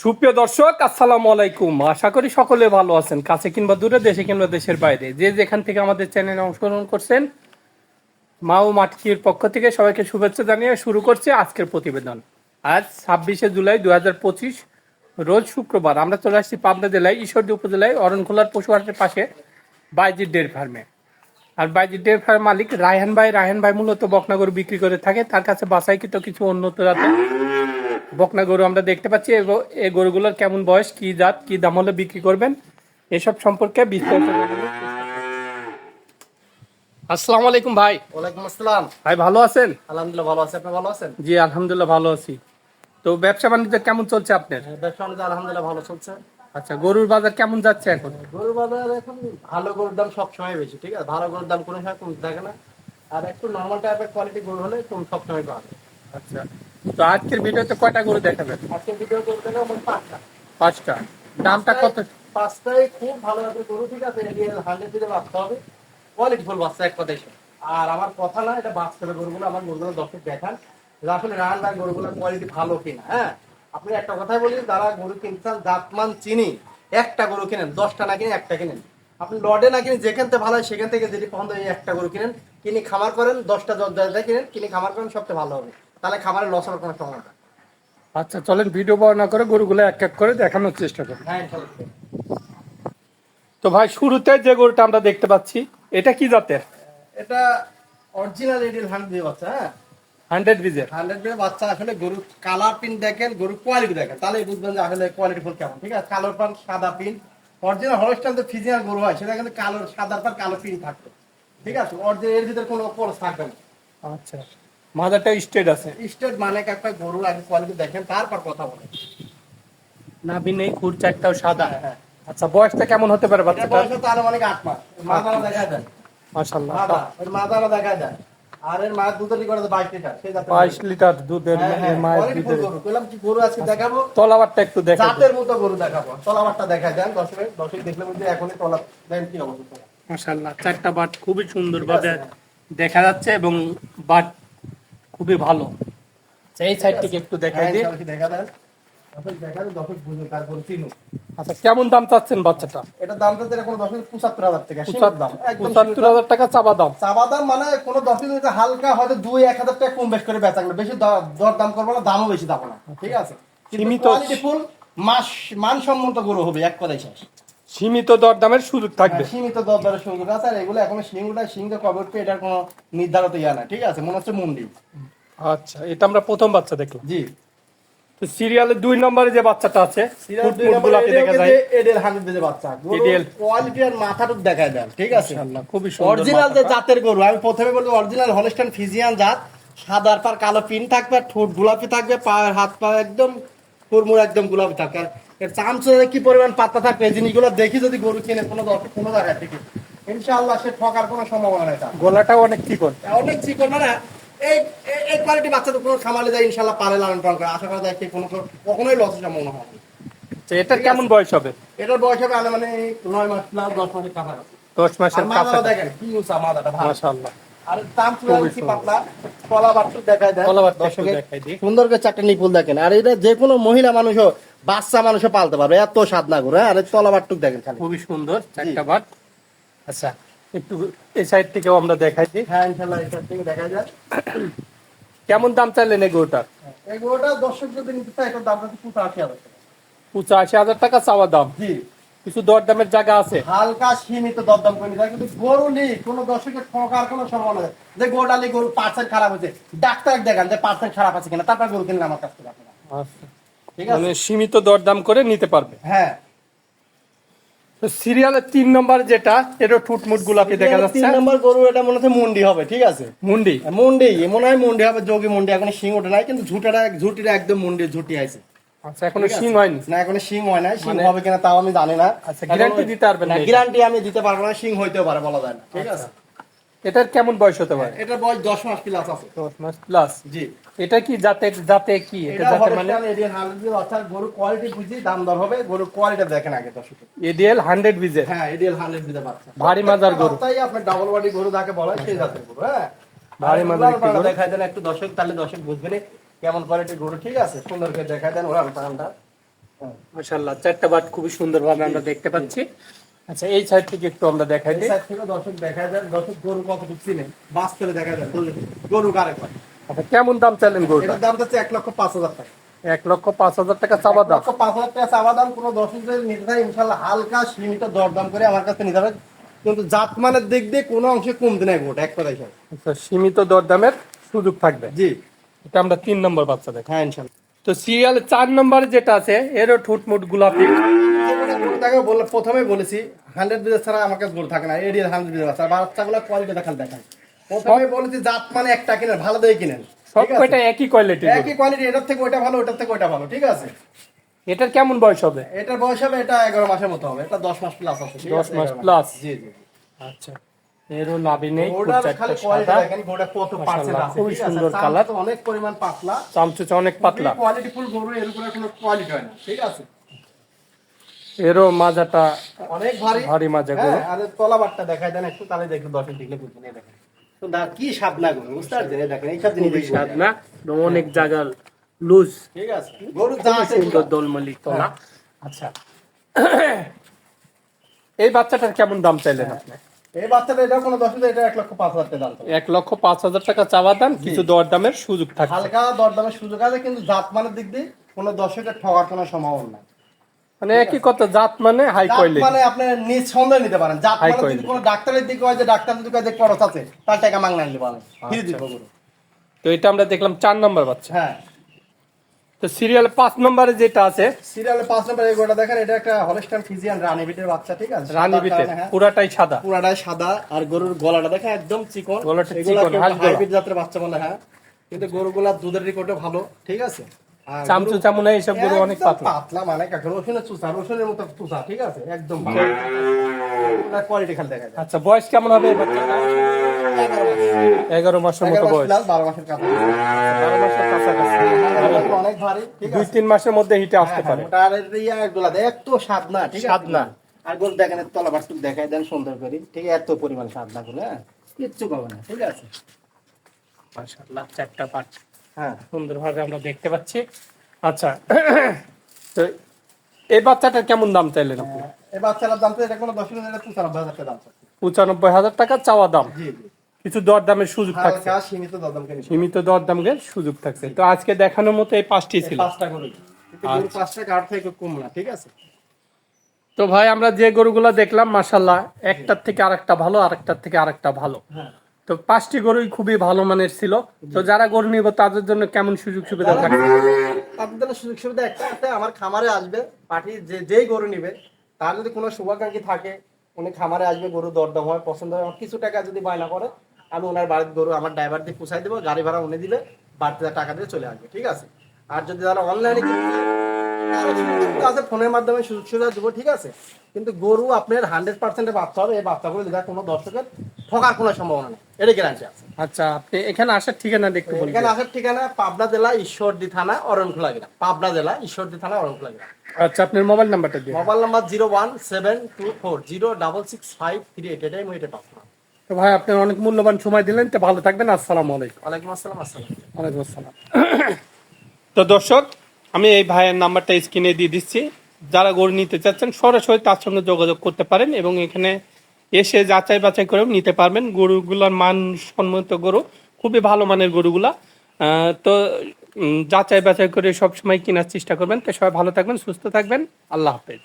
সুপ্রিয় দর্শক, আসসালামু আলাইকুম। আশা করি সকলে ভালো আছেন, কাছে কিংবা দূরে দেশে কিংবা দেশের বাইরে। যে যেখান থেকে আমাদের চ্যানেলে অংশগ্রহণ করছেন মা ও মাটির পক্ষ থেকে সবাইকে শুভেচ্ছা জানিয়ে শুরু করছে আজকের প্রতিবেদন। আজ ছাব্বিশে জুলাই দু হাজার পঁচিশ, রোজ শুক্রবার। আমরা চলে আসছি পাবনা জেলায়, ঈশ্বরদী উপজেলায়, অরণখোলার পশুহাটের পাশে বাইজির ডেয়ারি ফার্মে। আর বাইজির ডেয়ারি ফার্ম মালিক রায়হান ভাই। রায়হান ভাই মূলত বকনাগরু বিক্রি করে থাকে, তার কাছে বাসাইকৃত কিছু উন্নত জাতের বকনা গরু আমরা দেখতে পাচ্ছি এই গরুগুলোর কেমন বয়স কি জাত কি দাম হলে বিক্রি করবেন? এসব সম্পর্কে বিস্তারিত। আসসালামু আলাইকুম ভাই। ওয়ালাইকুম আসসালাম। ভাই ভালো আছেন? আলহামদুলিল্লাহ ভালো আছি। আপনি ভালো আছেন? জি আলহামদুলিল্লাহ ভালো আছি। তো ব্যবসা বাণিজ্য কেমন চলছে আপনার? ব্যবসা বাণিজ্য আলহামদুলিল্লাহ ভালো চলছে। আচ্ছা গরুর বাজার কেমন যাচ্ছে এখন? গরুর বাজার এখন ভালো গরুর দাম সব সময় বেশি ঠিক আছে? ভালো গরুর দাম কোনো সময় কম থাকে না। আর একটু নর্মাল টাইপের কোয়ালিটি গরু হলে কম সব সময় ভালো আচ্ছা। তো আজকের ভিডিওতে কয়টা গরু দেখাবেন? আজকে ভিডিও করতে আমার পাঁচটা। পাঁচটা। দামটা কত? পাঁচটাই খুব ভালো জাতের গরু ঠিক আছে? হান্ড্রেড দিতে বাঁচতে হবে। কোয়ালিটি ফুল বাচ্চা এক কথাই আর আমার কথা না এটা বাস্তবে গরুগুলো আমার গরুগুলো দর্শক দেখান। আসলে রান রান গরুগুলোর কোয়ালিটি ভালো কিনা হ্যাঁ? আপনি একটা কথাই বলি যারা গরু কিনছেন জাতমান চিনি একটা গরু কিনেন দশটা না কিনে একটা কিনেন। আপনি লডে না কিনে যেখান থেকে ভালো হয় সেখান থেকে যেটি পছন্দ একটা গরু কিনেন কিনে খামার করেন দশটা দশটা কিনেন কিনে খামার করেন সবচেয়ে ভালো হবে। তাহলে খামারে লস হওয়ার কোনো সম্ভাবনা। আচ্ছা চলেন ভিডিও বর্ণনা করে গরুগুলো এক এক করে দেখানোর চেষ্টা করি। হ্যাঁ তো ভাই শুরুতে যে গরুটা আমরা দেখতে পাচ্ছি এটা কি জাতের? এটা অরিজিনাল এডিল হান্ড দিয়ে বাচ্চা হ্যাঁ। হান্ড্রেড বিজের হান্ড্রেড দিয়ে বাচ্চা আসলে গরু কালার পিন দেখেন গরু কোয়ালিটি দেখেন। তাহলে বুঝবেন যে আসলে কোয়ালিটি ফুল কেমন ঠিক আছে? কালো পান সাদা পিন অরিজিনাল হলস্টাইন তো ফিজিয়াল গরু হয় সেটা কিন্তু কালো সাদার পান কালো পিন থাকবে ঠিক আছে এর ভিতরে কোনো থাকবে না। আচ্ছা মাদারটা স্টেট আছে। স্টেট মানে একটা গরু আগে কোয়ালিটি দেখেন তারপর কথা বলেন। নাভি নেই খুর চারটাও সাদা। হ্যাঁ, হ্যাঁ। আচ্ছা বয়সটা কেমন হতে পারে বাচ্চাটা বয়স তো আরও অনেক আট মাস। মাদারা দেখা যায়। মাদারা দেখা যায়। আর এর দুধের বাইশ লিটার সেই জাতের বাইশ লিটার দুধের হ্যাঁ, হ্যাঁ, মায়ের quality গরু। বললাম কি গরু আজকে দেখাবো? তলাবারটা একটু দেখা জাতের মতো গরু দেখাবো। তলাবারটা দেখা যান দর্শক দর্শক দেখলে এখনই তলা দেন কি অবস্থা। মাশাল্লাহ চারটা বাট খুবই দেখা যাচ্ছে এবং বাট খুবই ভালো। আচ্ছা, এই সাইড থেকে একটু দেখাই দিই। হ্যাঁ, দেখা দেন দর্শক দেখা দেন দর্শক বুঝুন তারপর চিনুন আচ্ছা কেমন দাম চাচ্ছেন বাচ্চাটা? এটা দাম তো এরকম দর্শক পঁচাত্তর হাজার টাকা সীমিত দাম। একদম পঁচাত্তর হাজার টাকা চাবা দাম। চাবা দাম মানে কোনো দর্শক হালকা হয়তো দুই এক হাজার টাকা কম বেশ করে বেচা বেশি দর দাম করব না দামও বেশি দাম না। ঠিক আছে? সীমিত- কোয়ালিটি ফুল মাস মানসম্মত গরু হবে এক কথাই শেষ। সীমিত দরদামের সুযোগ থাকবে। হ্যাঁ, সীমিত দর দরের সুযোগ। আছে আর এগুলো এখন সিংটা সিংটা কবে উঠবে এটার কোনো নির্ধারিত ইয়া না ঠিক আছে? মনে হচ্ছে মুন্ডি। আচ্ছা এটা আমরা প্রথম বাচ্চা দেখলাম। জি। তো সিরিয়ালের দুই নম্বরে যে বাচ্চাটা আছে এডেল বাচ্চা। এডেল। কোয়ালিটি আর মাথাটুক দেখায় দেন ঠিক আছে? মাশাআল্লাহ, খুবই সুন্দর অরিজিনাল যে জাতের গরু আমি প্রথমে বলব অরিজিনাল হলস্টাইন ফিজিয়ান জাত। সাদার পার কালো পিন থাকবে ঠোঁট গোলাপি থাকবে পায়ের হাত পা একদম কুরমুর একদম গোলাপি থাকবে আর এর চামচে কি পরিমাণ পাতা থাকবে এই জিনিসগুলো দেখি যদি গরু কিনে কোনো দরকার কোনো জায়গায় থেকে ইনশাআল্লাহ সে ঠকার কোনো সম্ভাবনা নেই গলাটাও অনেক চিকন। অনেক চিকন মানে এই কোয়ালিটি বাচ্চা তো কোনো খামালে যায় ইনশাআল্লাহ পারে লালন পালন করে। আশা করা যায় কি কোনো কখনোই লস সম্ভাবনা হবে। তো এটার কেমন বয়স হবে? এটার বয়স হবে মানে নয় মাস প্লাস দশ মাসের কাছাকাছি। দশ মাসের মাদাটা কাছে দেখেন কি উঁচা ভালো। মাশাআল্লাহ। আর দাম সুন্দর। পাতলা কলা বাট্টু দেয়। কলা দেখাই দিই। সুন্দর করে চারটে নিপুল দেখেন। আর এটা যে কোনো মহিলা মানুষও বাচ্চা মানুষও পালতে পারবে। এত স্বাদ না করে হ্যাঁ? আর এই তলা বাট্টুক দেখেন খালি। খুবই সুন্দর চারটা বাট। আচ্ছা একটু এই সাইড থেকেও আমরা দেখাই দিই। হ্যাঁ ইনশাল্লাহ এটা থেকে দেখা যায়। কেমন দাম চাইলেন এই গরুটার এগুলোটা দর্শক যদি নিতে চায় এটার দাম হচ্ছে পঁচাশি হাজার টাকা চাওয়া দাম। জি। কিছু দরদামের জায়গা আছে। হালকা সীমিত দরদাম নিতে হয়, কিন্তু গরু নেই কোন দর্শকের ঠকার কোনো সম্ভাবনা নেই। যে নেই গরু পার্সেন্ট খারাপ হয়েছে ডাক্তার দেখান যে পার্সেন্ট খারাপ আছে কিনা তারপর গরু কিনলে আমার কাছ থেকে আপনারা। আচ্ছা। ঠিক মানে আছে সীমিত দরদাম করে নিতে পারবে। হ্যাঁ। সিরিয়ালের তিন নম্বর যেটা এটা ঠুটমুট গোলাপি দেখা যাচ্ছে। তিন নম্বর গরু এটা মনে হচ্ছে মুন্ডি হবে ঠিক আছে? মুন্ডি? মুন্ডি মনে হয় মুন্ডি হবে যোগী মুন্ডি এখন শিং ওঠে নাই কিন্তু ঝুটাটা ঝুটিটা একদম মুন্ডি ঝুটি আছে আচ্ছা এখনও হয়নি? না এখন হয় না মানে- হবে কিনা তাও আমি জানি না। আচ্ছা, guarantee দিতে পারবেন না গ্যারান্টি আমি দিতে পারব না হইতেও পারে বলা যায় না। ঠিক আছে? এটার কেমন বয়স হতে পারে? এটা বয়স দশ মাস প্লাস আছে। দশ মাস প্লাস জি। এটা কি জাতে জাতে কি? এটা জাতে মানে? এরিয়ান হান্ড্রেড অর্থাৎ গরু কোয়ালিটি বুঝি দাম দর হবে গরু কোয়ালিটি দেখেন আগে দর্শক। এডিএল হান্ড্রেড বিজের হ্যাঁ এডিএল হান্ড্রেড দিতে পারছে ভারী মাজার গরু। তাই আপনার ডাবল বডি গরু যাকে বলা সেই জাতের গরু হ্যাঁ? ভারী একটি গরু। দেখাই দেন একটু দর্শক তাহলে দর্শক বুঝবেন কেমন কোয়ালিটির গরু? ঠিক আছে সুন্দর করে দেখাই দেন ওরা টানটা মাশাআল্লাহ চারটা বাট খুবই সুন্দরভাবে আমরা দেখতে পাচ্ছি। আচ্ছা এই সাইড থেকে একটু আমরা দেখাই দিই। সাইড থেকে দর্শক দেখা যায় দর্শক গরু কত চিনে? বাস করে দেখা যায় গরু কারে আচ্ছা কেমন দাম চাইলেন এটার দাম হচ্ছে এক লক্ষ পাঁচ হাজার টাকা। এক লক্ষ পাঁচ হাজার টাকা চাওয়া দাম। পাঁচ হাজার টাকা চাওয়া দাম কোনো দর্শক যদি নিতে থাকে ইনশাল্লাহ হালকা সীমিত দরদাম করে আমার কাছে নিতে হবে। কিন্তু জাতমানের দিক দিয়ে কোনো অংশে কমতে নাই গোটা এক কথাই আচ্ছা, সীমিত দরদামের সুযোগ থাকবে। জি। এটা আমরা তিন নম্বর বাচ্চা দেখ হ্যাঁ ইনশাল্লাহ। তো সিরিয়াল চার নম্বরে যেটা আছে এরও ঠুটমুট গোলাপি। তাকে বললাম প্রথমেই বলেছি হান্ড্রেড বিজেস ছাড়া আমার কাছে গরু থাকে না এরিয়ার হান্ড্রেড বিজেস আর বাচ্চাগুলো কোয়ালিটি দেখান দেখান। প্রথমে বলেছি জাত মানে একটা কিনেন ভালো দিয়ে কিনেন সব কয়টা একই কোয়ালিটি একই কোয়ালিটি এটার থেকে ওইটা ভালো ওটার থেকে ওইটা ভালো ঠিক আছে? এটার কেমন বয়স হবে? এটার বয়স হবে এটা এগারো মাসের মতো হবে এটা দশ মাস প্লাস আছে ঠিক 10 আছে? মাস plus। জি জি। আচ্ছা। এরও নেই খুবই সুন্দর কালার। অনেক পরিমাণ পাতলা। চামচুচা অনেক পাতলা। কোয়ালিটি ফুল গরু এর উপরে কোনো কোয়ালিটি হয় না ঠিক আছে? এরও মাজাটা অনেক ভারী। ভারী মাজা গরু। হ্যাঁ, আর দেখাই দেন একটু তাহলে দেখুন দেখলে বুঝবেন এই দেখেন। তো কি সাবনা গরু বুঝতে পারছেন? এই দেখেন এইসব জিনিস খুবই দেখবেন। স্বাদ না এবং অনেক জায়গার লুজ। ঠিক আছে গরু যা আছে সুন্দর দোলমলি তোলা। আচ্ছা। এই বাচ্চাটার কেমন দাম চাইলেন আপনি? এই বাচ্চাটা এটা কোনো দশ এটা এক লক্ষ পাঁচ হাজার টাকা দাম চলে। এক লক্ষ পাঁচ হাজার টাকা চাওয়া দাম কিছু দর সুযোগ থাকবে হালকা দরদামের সুযোগ আছে কিন্তু জাত মানের দিক দিয়ে কোনো দর্শকের ঠকার কোনো সম্ভাবনা নাই। মানে একই কথা জাত মানে হাই মানে আপনি নিজ সন্দেহ নিতে পারেন। জাত মানে যদি কোনো ডাক্তারের দিকে হয় যে ডাক্তার যদি কয় যে খরচ আছে তার টাকা মাংনা নিতে পারেন। ফ্রি দিব তো এটা আমরা দেখলাম চার নম্বর বাচ্চা। হ্যাঁ। তো সিরিয়াল পাঁচ নম্বরে যেটা আছে সিরিয়ালে পাঁচ নম্বর গোটা দেখেন এটা একটা হলস্টাইন ফিজিয়ান রানী বিটের বাচ্চা ঠিক আছে? রানী সাদা বিটের কারণে, হ্যাঁ। পুরাটাই সাদা। পুরাটাই সাদা আর গরুর গলাটা দেখেন একদম চিকন। গলাটা চিকন। হাইব্রিড জাতের বাচ্চা বলে হ্যাঁ কিন্তু গরুগুলা দুধের রেকর্ডও ভালো ঠিক আছে? চামচু চামুনা এইসব গরু অনেক পাতলা। পাতলা মানে কাকে রসুনের চুষা রসুনের মতো চুষা ঠিক আছে? একদম কোয়ালিটি খালি দেখা যায় আচ্ছা বয়স কেমন হবে এই? এগারো মাসের মতো বয়স। বারো মাসের কাছাকাছি। অনেক ভারী দুই তিন মাসের মধ্যে হিটে আসতে হ্যাঁ, পারে। হ্যাঁ, দেয়, এত স্বাদ না ঠিক স্বাদ না। আর গোল দেখেন দেন সুন্দর করে। ঠিক এত পরিমাণ স্বাদ না গুলো হ্যাঁ? কিচ্ছু পাবে না ঠিক আছে? মাশাআল্লাহ চারটা পাঁচ হ্যাঁ। সুন্দরভাবে আমরা দেখতে পাচ্ছি। আচ্ছা তো এই বাচ্চাটার কেমন দাম চাইলেন আপনি? এই বাচ্চাটার দাম তো এটা কোনো দশ হাজার পঁচানব্বই হাজার টাকা দাম পঁচানব্বই হাজার টাকা চাওয়া দাম। জি জি। কিছু দর দামের সুযোগ থাকছে। সীমিত দরদাম কিনে? সীমিত দর দামের সুযোগ থাকছে। তো আজকে দেখানোর মতো এই পাঁচটি ছিল। পাঁচটা আচ্ছা। পাঁচটা কাঠ থেকে কম না ঠিক আছে? তো ভাই আমরা যে গরুগুলো দেখলাম মাসাল্লাহ একটার থেকে আরেকটা ভালো আরেকটার থেকে আরেকটা ভালো। হ্যাঁ। তো পাঁচটি গরুই খুবই ভালো মানের ছিল। তো যারা গরু নিব তাদের জন্য কেমন সুযোগ সুবিধা থাকবে আপনাদের সুযোগ সুবিধা একটা আমার খামারে আসবে পার্টি যে যেই গরু নিবে তার যদি কোনো শুভাকাঙ্ক্ষী থাকে উনি খামারে আসবে গরু দরদাম হয় পছন্দ হয় কিছু টাকা যদি বায়না করে আমি ওনার বাড়ির গরু আমার ড্রাইভার দিয়ে পুষাই দেবো গাড়ি ভাড়া উনি দিলে বাড়তি টাকা দিয়ে চলে আসবে ঠিক আছে? আর যদি তারা অনলাইনে আছে ফোনের মাধ্যমে সুযোগ সুবিধা দেবো ঠিক আছে? কিন্তু গরু আপনার হান্ড্রেড পার্সেন্টে বাচ্চা হবে এই বাচ্চাগুলো যদি কোনো দর্শকের ঠকার কোনো সম্ভাবনা নেই। এটা গ্যারান্টি আছে। আচ্ছা আপনি এখানে আসার ঠিকানা একটু বলবেন। এখানে আসার ঠিকানা পাবনা জেলা ঈশ্বরদী থানা অরণখোলা গ্রাম। পাবনা জেলা ঈশ্বরদী থানা অরণখোলা গ্রাম। আচ্ছা আপনার মোবাইল নাম্বারটা দিয়ে। Mobile number zero one seven two four zero double six five three eight এটাই মই এটা পাবো। তো ভাই আপনার অনেক মূল্যবান সময় দিলেন তো ভালো থাকবেন আসসালামু আলাইকুম। ওয়ালাইকুম আসসালাম আসসালাম। ওয়ালাইকুম আসসালাম। তো দর্শক আমি এই ভাইয়ের নাম্বারটা স্ক্রিনে দিয়ে দিচ্ছি। যারা গরু নিতে চাচ্ছেন সরাসরি তার সঙ্গে যোগাযোগ করতে পারেন এবং এখানে এসে যাচাই বাছাই করেও নিতে পারবেন। গরুগুলোর মান সম্মত গরু খুবই ভালো মানের গরুগুলা। তো যাচাই বাছাই করে সবসময় কেনার চেষ্টা করবেন। তো সবাই ভালো থাকবেন সুস্থ থাকবেন। আল্লাহ হাফেজ।